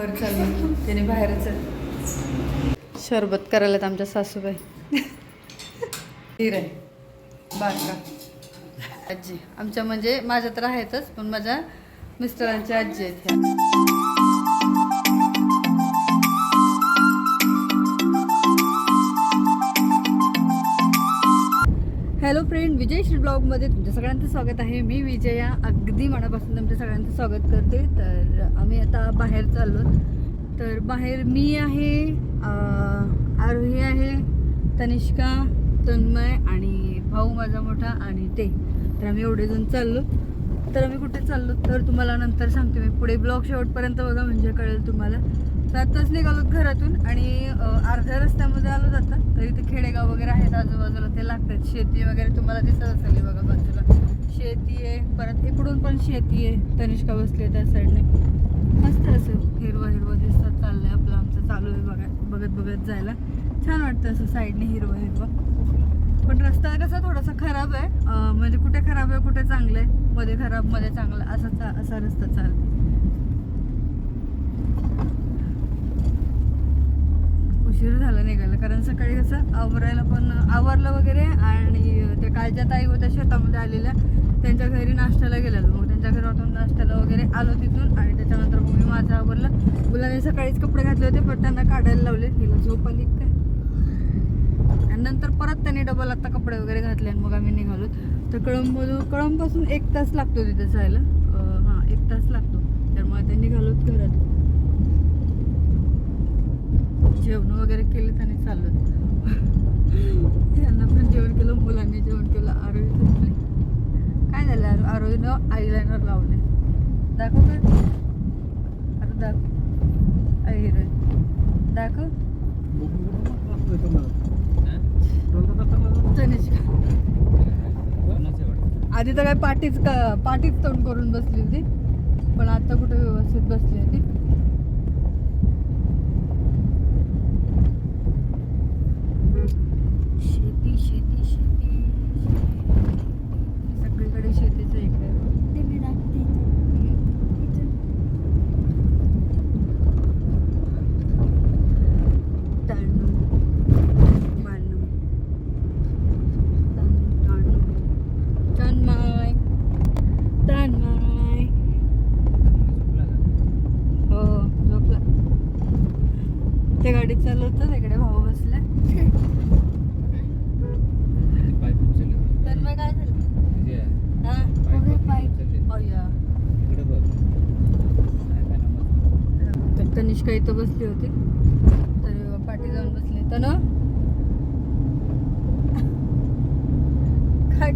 वर चाललो त्याने बाहेरच आहे. शरबत करायला आमच्या सासूबाई. आहे बारका. आजी. आमच्या म्हणजे माझ्या तर आहेतच पण माझ्या मिस्टरांच्या आजी आहेत ह्या. हॅलो फ्रेंड विजय श्री ब्लॉगमध्ये तुमच्या सगळ्यांचं स्वागत आहे. मी विजया अगदी मनापासून तुमच्या सगळ्यांचं स्वागत करते. तर आम्ही आता बाहेर चाललो तर बाहेर मी आहे आरोही आहे तनिष्का तन्मय आणि भाऊ माझा मोठा आणि ते. तर आम्ही एवढे जण चाललो तर आम्ही कुठे चाललो तर तुम्हाला नंतर सांगते मी. पुढे ब्लॉग शेवटपर्यंत बघा म्हणजे कळेल तुम्हाला. तर आत्ताच निघालो घरातून आणि अर्ध्या रस्त्यामध्ये आलो जातात तर इथे खेडेगाव वगैरे आहेत आजूबाजूला ते लागतात. शेती वगैरे तुम्हाला दिसत असेल बघा बाजूला. शेती आहे परत इकडून पण शेती आहे. तनिष्का बसली आहे त्या साईडने. मस्त असं हिरवं हिरवं दिसतात चाललंय आपलं आमचं चालू आहे बघा बघत बघत जायला. छान वाटतं असं साईडने हिरवं हिरवं. पण रस्ता कसा थोडासा खराब आहे. म्हणजे कुठे खराब आहे कुठे चांगलं आहे. मध्ये खराबमध्ये चांगलं असा चा- असा रस्ता चालतो. उशीर निघालं. कारण सकाळी कसं आवरायला पण आवरलं वगैरे आणि त्या कालच्या ताई होत्या शेतामध्ये आलेल्या त्यांच्या घरी नाश्त्याला गेलेलो. मग त्यांच्या घरातून नाश्त्याला वगैरे आलो तिथून आणि त्याच्यानंतर मग मी माझं आवरलं. मुलाने सकाळीच कपडे घातले होते पण त्यांना काढायला लावले. हिला झोप आली काय? आणि नंतर परत त्यांनी डबल आता कपडे वगैरे घातले आणि मग आम्ही निघालो. तर कळंबमधून कळंबपासून एक तास लागतो तिथे जायला. हां एक तास लागतो. त्यामुळे ते निघालो घरात. जेवण वगैरे केले त्याने चाललो त्यांना पण जेवण केलं मुलांनी जेवण केलं आरोही झोपली. काय झालं आरोहीनं आयलायनर लावले. दाखव काय? आता दाखव आई हिरोईन. दाखव. आधी तर काय पाठीच का पाठीच तोंड करून बसली होती पण आता कुठे व्यवस्थित बसली होती शेती शेती शेती सगळीकडे शेतीच आहे इकडे तांदूळ मानू तांदूळ तन्मय तन्मय हो झोपला ते गाडी चालवतं तिकडे भाऊ बसला तन्मय काय झालं हा अय्या. तर तनिष्का इथं बसली होती तर पाठी जाऊन बसली तर ना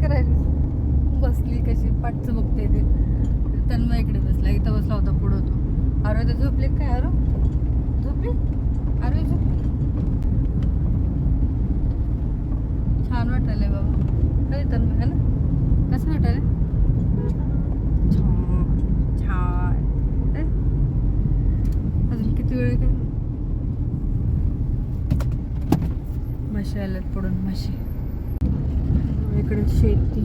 काय करायली बसली कशी पाठचं बघते ते. तन्मय इकडे बसला इथं बसला होता पुढं तो. अरे तर झोपले काय अरे झोपली? अरे झोपली? छान वाटायलंय बाबा. काय तन्मय है ना? कसं वाटायलंय? छान छान. अजून किती वेळ काय म्हशी आल्यात पडून म्हशी इकडे शेती.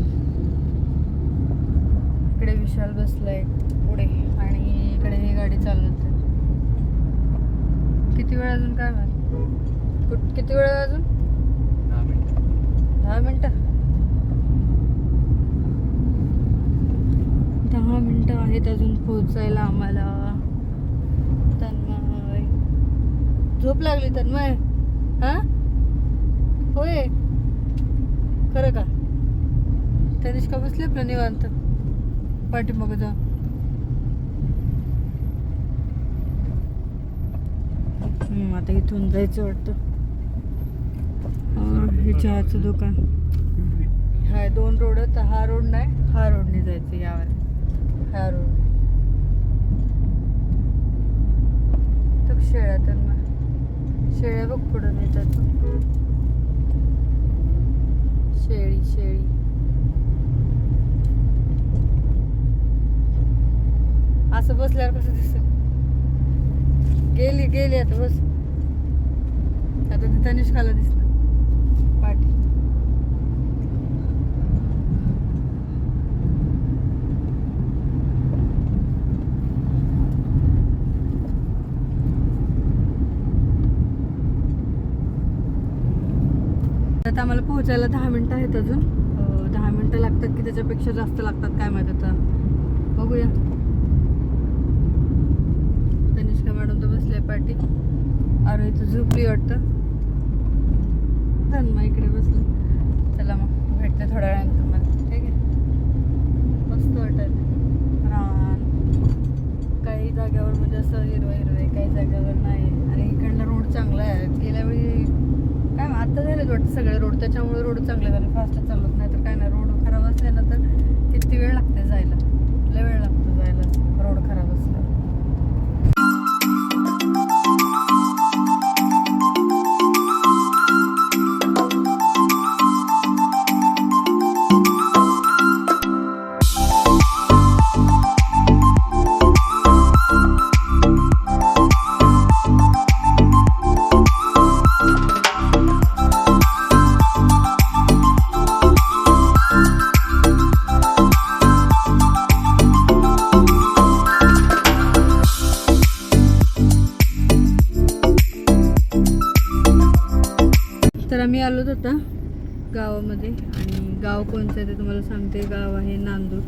इकडे विशाल बसलाय पुढे आणि इकडे ही गाडी चालवते. किती वेळ अजून काय माहीत कुठ- किती वेळ आहे अजून दहा मिनिटं? दहा मिनिटं आहेत अजून पोहोचायला आम्हाला. तन्मय. झोप लागली तन्मय? हा? होय. खरं का? तनिष्का बसली आपलं निवांत? पाठीमागं जाऊन हम्म, आता इथून जायचं वाटतं. हा, हे चहाचं दुकान. हा दोन रोड आहेत हा रोड नाही? हा रोडने जायचं यावर. हा रोड. तर शेळ्या तर मग. शेळ्या बघ पुढं नेतात. शेळी शेळी. असं बसल्यावर कसं दिस गेली गेली आता बस. आता ते तनिष्काला दिसलं. पाठी. आता आम्हाला पोहोचायला दहा मिनटं आहेत अजून. दहा मिनटं लागतात की त्याच्यापेक्षा जास्त लागतात काय माहीत आता. बघूया. पाटील अरे इथं झोपली वाटतं? धन्मा इकडे बसलं. चला मग भेटते थोड्या वेळानंतर तुम्हाला. ठीक आहे? मस्त वाटत रान काही जाग्यावर म्हणजे असं हिरवं हिरवं आहे काही जाग्यावर नाही. आणि इकडला रोड चांगला आहे. गेल्या वेळी काय मग आता झालेत वाटतं सगळे रोड त्याच्यामुळे रोड चांगले झाले. फास्ट चालत नाही तर काय नाही. रोड खराब असले ना तर किती वेळ लागते जायला? लय वेळ लागतो जायला. रोड खराब असला आम्ही आलोत आता गावामध्ये. आणि गाव कोणतं आहे ते तुम्हाला सांगते. गाव आहे नांदूर.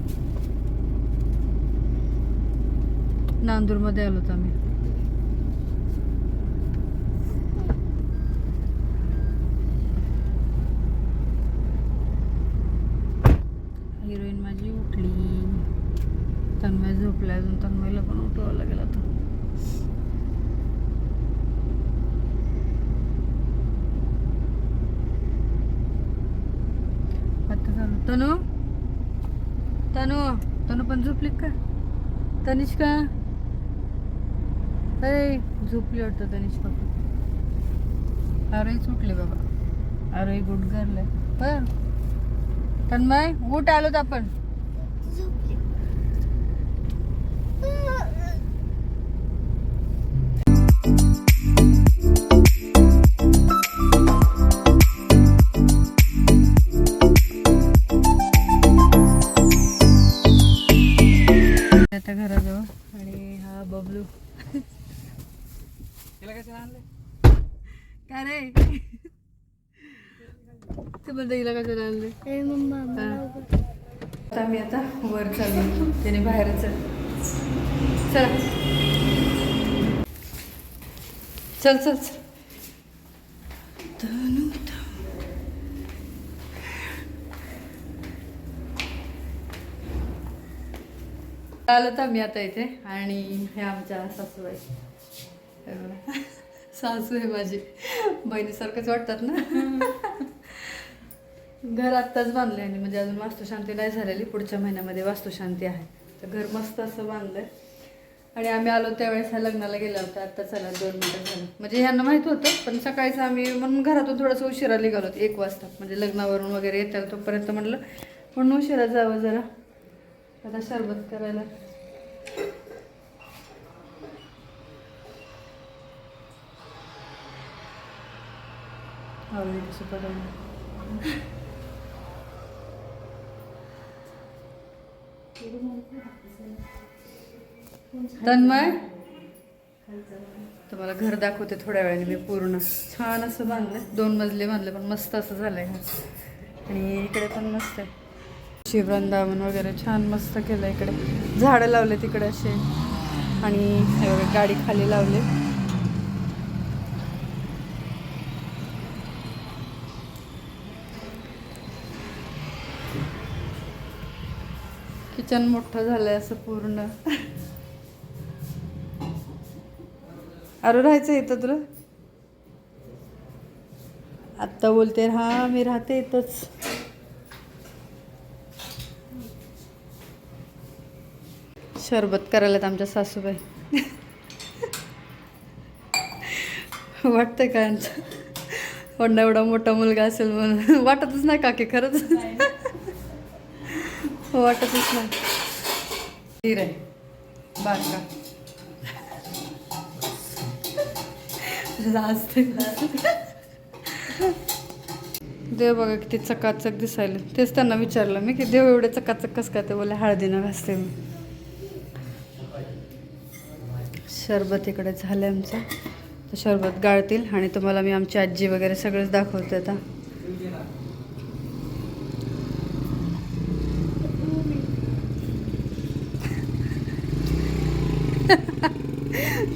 नांदूरमध्ये आलोत आम्ही. हिरोईन माझी उठली. तन्मय झोपला अजून. तन्मयला पण उठवावं लागेल आता आता चालू तनु? तनु? तनु पण झोपली का? तनिष्का? अरे झोपली वाटतं तनिष्का पण. अरे सुटले बाबा. अरे गुट गर्ल पण तन्मय उठ आलोत आपण. आता घराजवळ. आणि हा बबलू. काय रे? ते बोलते हिला कसं आणले आता मी आता वर चालू त्याने बाहेरच चला. चल चल चल. आलं तर मी आता इथे आणि हे आमच्या सासूबाई. हे बघा. सासू आहे माझी. बहिणीसारखंच वाटतात ना? घर आत्ताच बांधलंय आणि म्हणजे अजून वास्तुशांती नाही झालेली. पुढच्या महिन्यामध्ये वास्तुशांती आहे. तर घर मस्त असं बांधलंय. आणि आम्ही आलो त्यावेळेस ह्या लग्नाला गेला होता. आता चला दोन मिनिटं झालं. म्हणजे ह्यांना माहीत होतं पण सकाळीच आम्ही म्हणून घरातून थोडंसं उशिरा निघालो एक वाजता. म्हणजे लग्नावरून वगैरे येतात तोपर्यंत म्हटलं म्हणून उशिरा जावं जरा. आता शरबत करायला. आवडली तशी बनवली. तन्मय? तुम्हाला घर दाखवते थोड्या वेळाने मी पूर्ण. छान असं बांधलं दोन मजले बांधले पण मस्त असं झालंय. घर आणि इकडे पण मस्त आहे. शिववृंदावन वगैरे छान मस्त केलं इकडे. झाडं लावले तिकडे असे. आणि हे गाडी खाली लावले. किचन मोठं झालंय असं पूर्ण. अरे राहायचं इथं तुला? आत्ता बोलते हा मी राहते इथंच. शरबत करायलात आमच्या सासूबाई. वाटतंय का यांचं? एवढा एवढा मोठा मुलगा असेल म्हणून. वाटतच नाही काकी खरंच. वाटतच नाही. धीर आहे. बारका देव बघा किती चकाचक दिसायला. तेच त्यांना विचारलं मी की देव एवढे चकाचक कस काय ते बोले हळदीनं घासते मी. शरबत इकडे झालं आहे आमचं. तर शरबत गाळतील आणि तुम्हाला मी आमची आजी वगैरे सगळंच दाखवते आता.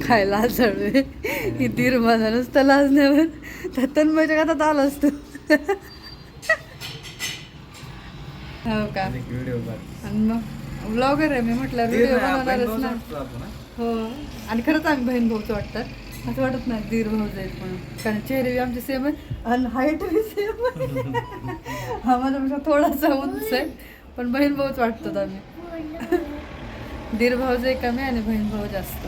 काय लाज हळवे किती रुमाला नसतं लाज नाही पण माझ्या कातात आला असतो. हो का? आणि मग ब्लॉगर आहे मी म्हटलं व्हिडिओ बनवणारच ना हो. आणि खरंच आम्ही बहीण भाऊच वाटतात असं वाटत नाही दीर भाऊ आहेत म्हणून कारण चेहरे बी आमचे सेम आहे आणि हाईट बी सेम आहे हा माझ्यापेक्षा थोडासा उंच आहे पण बहीण भाऊच वाटतात आम्ही. दीर भाऊ जे कमी आणि बहीण भाऊ जास्त.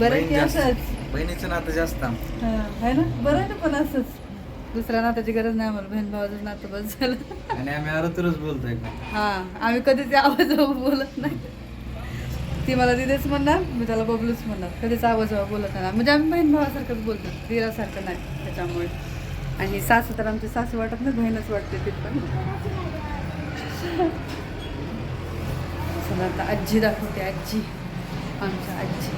बरं आहे की असंच? बहिणीचं नातं जास्त आमचं. हा, आहे ना? बरं आहे ना पण असंच. दुसऱ्या नात्याची गरज नाही आम्हाला बहीण भावाचं नातं बस झालं. आणि आम्ही आरोतरच बोलतोय हा आम्ही कधीच आवाज बोलत नाही. ती मला दिदेच म्हणणार मी त्याला बबलूच म्हणणार. कधीच आवाज बोलत नाही. म्हणजे आम्ही बहीण भावासारखंच बोलतो. दिरासारखं नाही त्याच्यामुळे. आणि सासू तर आमची सासू वाटत नाही बहीणच वाटते ती पण. चला आता आजी दाखवते आजी. आमच्या आजी.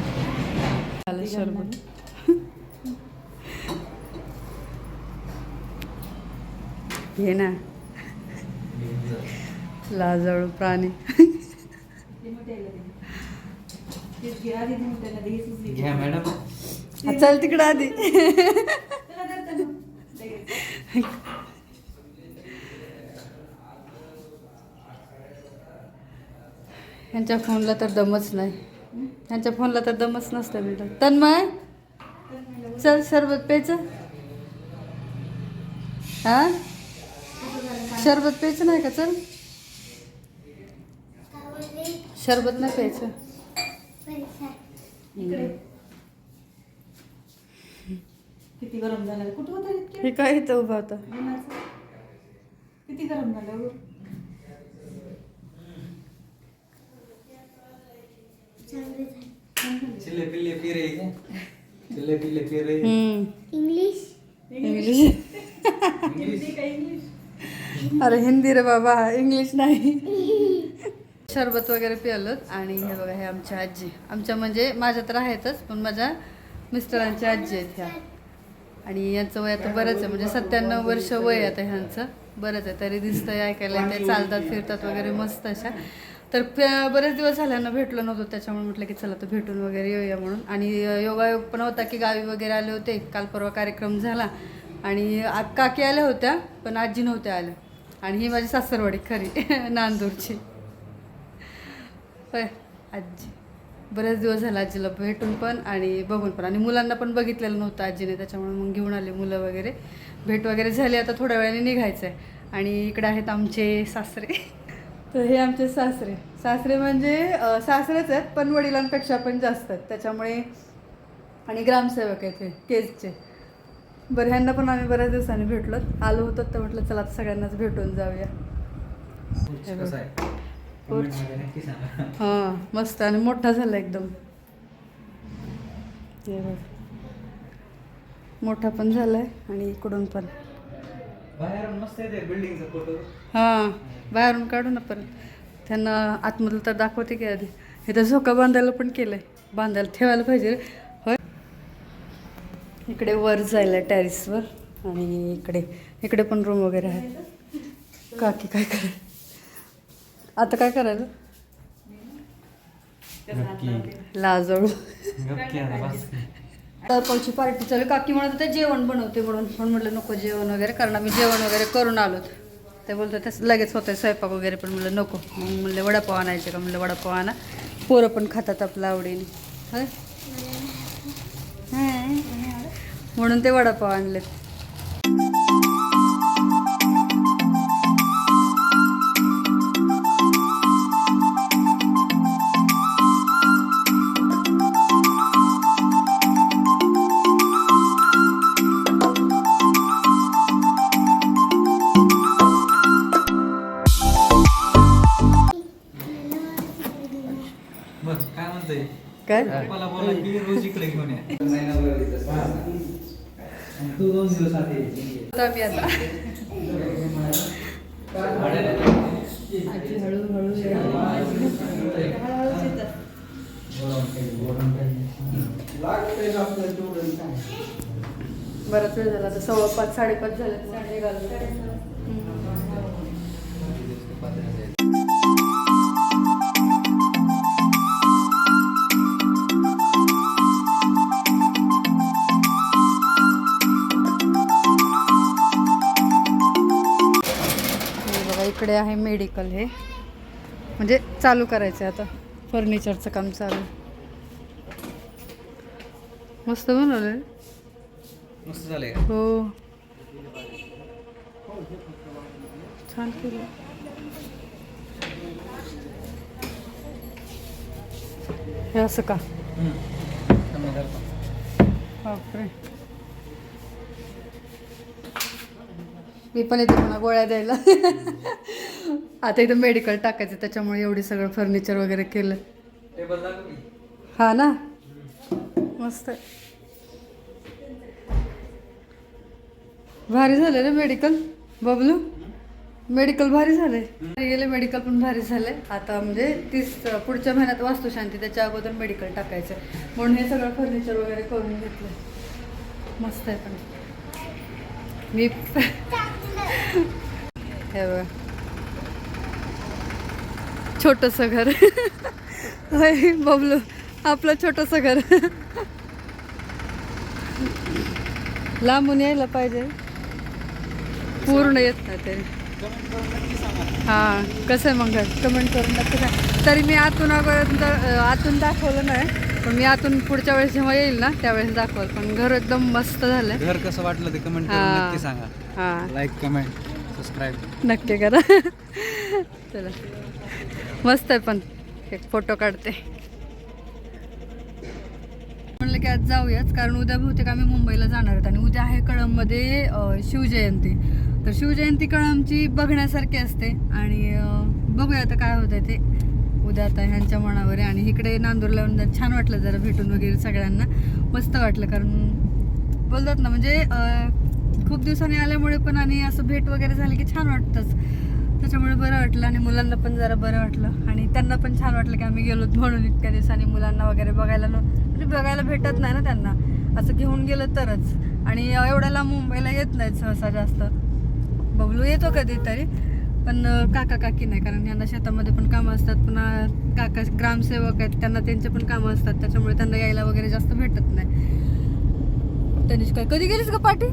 झालं शरबत. घे ना. लाजाळू प्राणी. घ्या मॅडम चल तिकडं आधी ह्यांच्या फोनला तर दमच नाही. ह्यांच्या फोनला तर दमच नसतं मॅडम तन्मय? चल सरबत प्यायचं. हा? शरबत प्यायचं नाही का? चल. शरबत नाही प्यायचं. हम्म. किती गरम झालं? कुठं होतं इतके हे काय इथं उभा होता? किती गरम झालं गं? चिल्ले पिल्ले फिरे चिल्ले पिल्ले फिरे इंग्लिश इंग्लिश अरे हिंदी रे बाबा इंग्लिश नाही. शरबत वगैरे पिलं आणि हे बघा हे आमच्या आजी. आमच्या म्हणजे माझ्या तर आहेतच पण माझ्या मिस्टरांची आजी आहेत ह्या. आणि यांचं वय आता बरंच आहे म्हणजे सत्त्याण्णव वर्ष वय आहे आता ह्यांचं. बरंच आहे तरी दिसतंय ऐकायला ते चालतात फिरतात वगैरे मस्त अशा. तर बरेच दिवस झाल्यानं भेटलो नव्हतो त्याच्यामुळे म्हटलं की चला तर भेटून वगैरे येऊया म्हणून. आणि योगायोग पण होता की गावी वगैरे आले होते काल परवा कार्यक्रम झाला. आणि आ- काकी आल्या होत्या पण आजी नव्हत्या आल्या. आणि ही माझी सासरवाडी खरी नांदूरची. होय. आजी. बरेच दिवस झाला आजीला भेटून पण आणि बघून पण. आणि मुलांना पण बघितलेलं नव्हतं आजीने त्याच्यामुळे मग घेऊन आले मुलं वगैरे. भेट वगैरे झाली आता थोड्या वेळाने निघायचं आहे आणि इकडे आहेत आमचे सासरे. तर हे आमचे सासरे. सासरे म्हणजे सासरेच आहेत पण वडिलांपेक्षा पण जास्त आहेत. त्याच्यामुळे आणि ग्रामसेवक आहेत हे केजचे. बरं ह्यांना पण आम्ही बऱ्याच दिवसांनी भेटलो. आलो होतो तर म्हटलं चला आता सगळ्यांनाच भेटून जाऊया. पोर्च. हां मस्त आणि मोठा झाला एकदम. हे बघ. मोठा पण झालाय आणि इकडून पण. हां बाहेरून काढू ना परत. त्यांना आतमधलं तर दाखवते की आधी. इथं झोका बांधायला पण केलंय. बांधायला ठेवायला पाहिजे. होय. इकडे वर जायला टॅरिसवर आणि इकडे. इकडे पण रूम वगैरे आहे काकी काय करायला आता काय करायला? लाजळू तरपळची पार्टी चालू. काकी म्हणत होते जेवण बनवते म्हणून. पण म्हटलं नको जेवण वगैरे कारण आम्ही जेवण वगैरे करून आलोत ते बोलतो ते लगेच होतं स्वयंपाक वगैरे पण म्हणलं नको. मग म्हणले वडापाव आणायचे का? म्हणलं वडापाव आणा. पोरं पण खातात आपल्या आवडीने. म्हणून ते वडापाव आणलेत. काय मला बोला की रोज इकडे घेऊन या. तू दोन दिवस आधी आता आम्ही आता. बराच वेळ झाला आता सव्वा पाच साडेपाच झाले. निघालो इकडे आहे मेडिकल हे. म्हणजे चालू करायचं आहे आता. फर्निचरचं काम चालू. मस्त बनवलं मस्त हो. छान केलं हे असं का. बापरे. मी पण येते मला गोळ्या द्यायला. आता इथं मेडिकल टाकायचं त्याच्यामुळे एवढी सगळं फर्निचर वगैरे केलं. हा ना? मस्त. आहे. भारी झालं रे मेडिकल बबलू मेडिकल भारी झालंय. गेले मेडिकल पण भारी झालंय. आता म्हणजे तीस पुढच्या महिन्यात वास्तुशांती त्याच्या अगोदर मेडिकल टाकायचं. म्हणून हे सगळं फर्निचर वगैरे करून घेतलं मस्त आहे पण. मी हे छोटंसं घर. होय बबलू आपलं छोटंसं घर. लांबून यायला पाहिजे. पूर्ण येत नाही तरी हां कसं आहे मग कमेंट करून नक्की सांग. तरी मी आतून अगोदर आतून दाखवलं नाही पण मी आतून पुढच्या वेळेस जेव्हा येईल ना त्यावेळेस दाखवल. पण घर एकदम मस्त झालंय घर कसं वाटलं ते कमेंट करून. नक्की सांगा. हां. लाईक कमेंट सबस्क्राईब नक्की करा. चला. मस्त आहे पण. एक फोटो काढते. म्हणलं की आज जाऊयाच कारण उद्या बहुतेक आम्ही मुंबईला जाणार आहोत आणि उद्या आहे कळंबमध्ये शिवजयंती. तर शिवजयंती कळंबची बघण्यासारखी असते आणि बघूया आता काय होतं ते. उद्या आता ह्यांच्या मनावर आहे आणि इकडे नांदूरला छान वाटलं जरा भेटून वगैरे सगळ्यांना. मस्त वाटलं कारण बोलतात ना म्हणजे खूप दिवसांनी आल्यामुळे पण आणि असं भेट वगैरे झाली की छान वाटतंच. त्याच्यामुळे बरं वाटलं आणि मुलांना पण जरा बरं वाटलं. आणि त्यांना पण छान वाटलं की आम्ही गेलो म्हणून इतक्या दिवसांनी मुलांना वगैरे बघायला म्हणजे बघायला भेटत नाही ना त्यांना. असं घेऊन गेलं तरच. आणि एवढ्याला मुंबईला येत नाही सहसा जास्त. बबलू येतो कधीतरी. पण काका काकी नाही कारण यांना शेतामध्ये पण कामं असतात. पुन्हा काका ग्रामसेवक आहेत. त्यांना त्यांचे पण कामं असतात. त्याच्यामुळे त्यांना यायला वगैरे जास्त भेटत नाही. त्यांनी काय कधी गेलीस का पाठी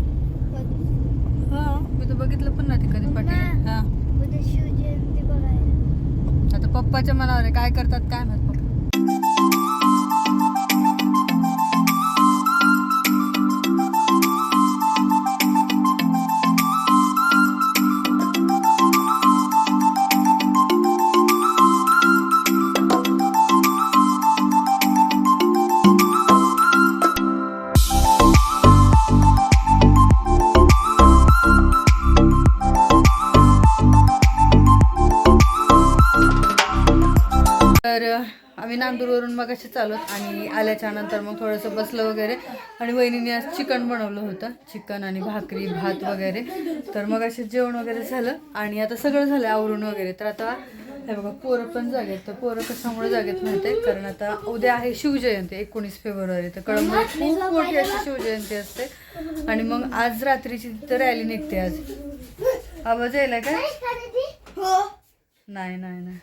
हा मी तर बघितलं पण नाही ती कधी पाठी. हा. उद्या शिवजयंती बघायला. आता पप्पाच्या मनावर आहे काय करतात काय माहीत आम्ही नांदूरवरून मग असे चालत आणि आल्याच्यानंतर मग थोडंसं बसलं वगैरे. आणि वहिनीने आज चिकन बनवलं होतं. चिकन आणि भाकरी भात वगैरे. तर मग असे जेवण वगैरे झालं आणि आता सगळं झालं आवरून वगैरे. तर आता हे बघा पोरं पण जागेत. तर पोरं कशामुळे जागेत माहिती कारण आता उद्या आहे शिवजयंती एकोणीस फेब्रुवारी. तर कळंबमध्ये खूप मोठी अशी शिवजयंती असते. आणि मग आज रात्रीची तर रॅली निघते आज. आवाज यायला काय? नाही. नाही नाही.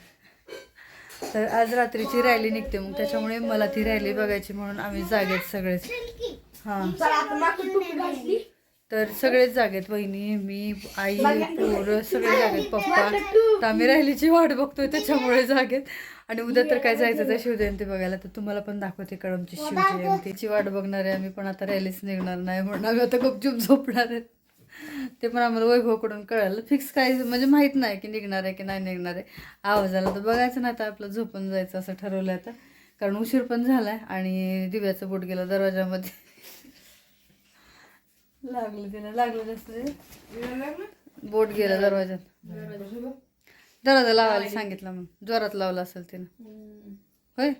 तर आज रात्रीची रॅली निघते मग त्याच्यामुळे मला ती रॅली बघायची म्हणून आम्ही जागेत सगळेच. हां. तर सगळेच जागेत वहिनी मी आई पोरं सगळे जागेत पप्पा. तर आम्ही रॅलीची वाट बघतोय त्याच्यामुळे जागेत. आणि उद्या तर काय जायचं तर शिवजयंती बघायला तर तुम्हाला पण दाखवते कळमची शिवजयंतीची वाट बघणार आहे आम्ही पण आता रॅलीच निघणार नाही म्हणून आम्ही आता गुपचूप झोपणार आहेत ते पण आम्हाला वैभवकडून कळालं. फिक्स काय म्हणजे माहीत नाही की निघणार आहे की नाही निघणार आहे. आवाज आला तर बघायचं ना आता आपलं झोपून जायचं असं ठरवलं आता. कारण उशीर पण झालाय आणि दिव्याचं बोट गेलं दरवाजामध्ये. लागलं तिला लागलं जास्त. बोट गेलं दरवाजात. दरवाजा लावायला सांगितलं मग जोरात लावला असेल तिनं. होय?